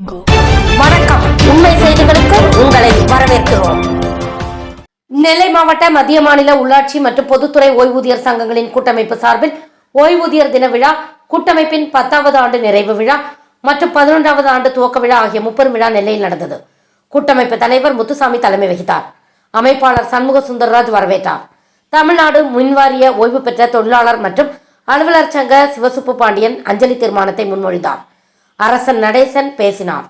வணக்கம். உண்மை செய்திகளுக்கு உங்களை வரவேற்கிறோம். நெல்லை மாவட்ட மத்திய மாநில உள்ளாட்சி மற்றும் பொதுத்துறை ஓய்வூதியர் சங்கங்களின் கூட்டமைப்பு சார்பில் ஓய்வூதியர் தின விழா கூட்டமைப்பின் பத்தாவது ஆண்டு நிறைவு விழா மற்றும் பதினொன்றாவது ஆண்டு துவக்க விழா ஆகிய முப்பெரும் விழா நெல்லையில் நடந்தது. கூட்டமைப்பு தலைவர் முத்துசாமி தலைமை வகித்தார். அமைப்பாளர் சண்முக சுந்தரராஜ் வரவேற்றார். தமிழ்நாடு மின்வாரிய ஓய்வு பெற்ற தொழிலாளர் மற்றும் அலுவலர் சங்க சிவசுப்பு பாண்டியன் அஞ்சலி தீர்மானத்தை முன்மொழிந்தார். அரசன் நடேசன் பேசினார்.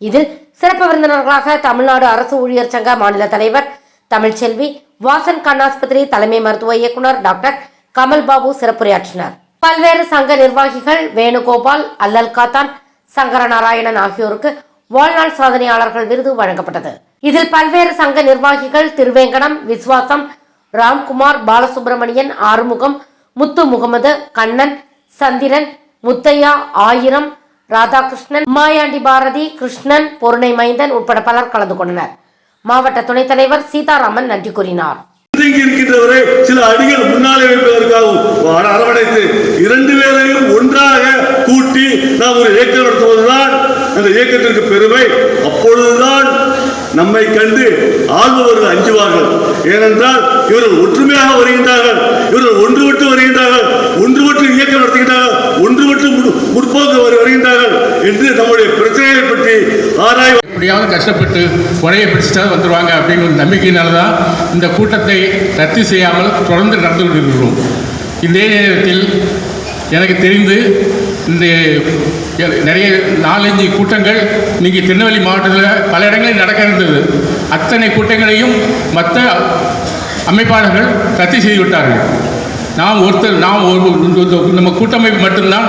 இதில் சிறப்பு விருந்தினர்களாக தமிழ்நாடு அரசு ஊழியர் சங்க மாநில தலைவர் தமிழ்ச்செல்வி வாசன் கண்ணாஸ்பத்திரி தலைமை மருத்துவ இயக்குனர் டாக்டர் கமல் பாபு சிறப்புரையாற்றினர். பல்வேறு சங்க நிர்வாகிகள் வேணுகோபால் அல்லல் காத்தான் சங்கர நாராயணன் ஆகியோருக்கு வாழ்நாள் சாதனையாளர்கள் விருது வழங்கப்பட்டது. இதில் பல்வேறு சங்க நிர்வாகிகள் திருவேங்கடம் விஸ்வாசம் ராம்குமார் பாலசுப்ரமணியன் ஆறுமுகம் முத்து முகமது கண்ணன் சந்திரன் முத்தையா ஆயிரம் ராதாகிருஷ்ணன் மாயாண்டி பாரதி கிருஷ்ணன் பொருணை மைந்தன் உட்பட பலர் கலந்து கொண்டனர். மாவட்ட துணைத் தலைவர் சீதாராமன் நன்றி கூறினார். இருக்கின்றவரை சில அடிகள் முன்னாலே வைப்பதற்காகவும் அர- அரவணைத்து இரண்டு பேரையும் ஒன்றாக கூட்டி நாம் ஒரு இயக்கம் நடத்துவதுதான் அந்த இயக்கத்திற்கு பெருமை. அப்பொழுதுதான் நம்மை கண்டு ஆள்பவர்கள் அஞ்சுவார்கள். ஏனென்றால் இவர்கள் ஒற்றுமையாக வருகின்றார்கள். என்று நம்முடைய பிரச்சனைகளை பற்றி ஆராய் எப்படியாவது கஷ்டப்பட்டு குறைய பிடிச்சிட்டாவது வந்துடுவாங்க அப்படிங்கிற ஒரு நம்பிக்கையினால தான் இந்த கூட்டத்தை ரத்து செய்யாமல் தொடர்ந்து நடந்து கொண்டிருக்கிறோம். இதே நேரத்தில் எனக்கு தெரிந்து இந்த நிறைய நாலஞ்சு கூட்டங்கள் நீங்கள் திருநெல்வேலி மாவட்டத்தில் பல இடங்களில் நடக்க இருந்தது. அத்தனை கூட்டங்களையும் மற்ற அமைப்பாளர்கள் ரத்து செய்து விட்டார்கள். நாம் ஒருத்தர் நாம் ஒரு இந்த- நம்ம கூட்டமைப்பு மட்டும்தான்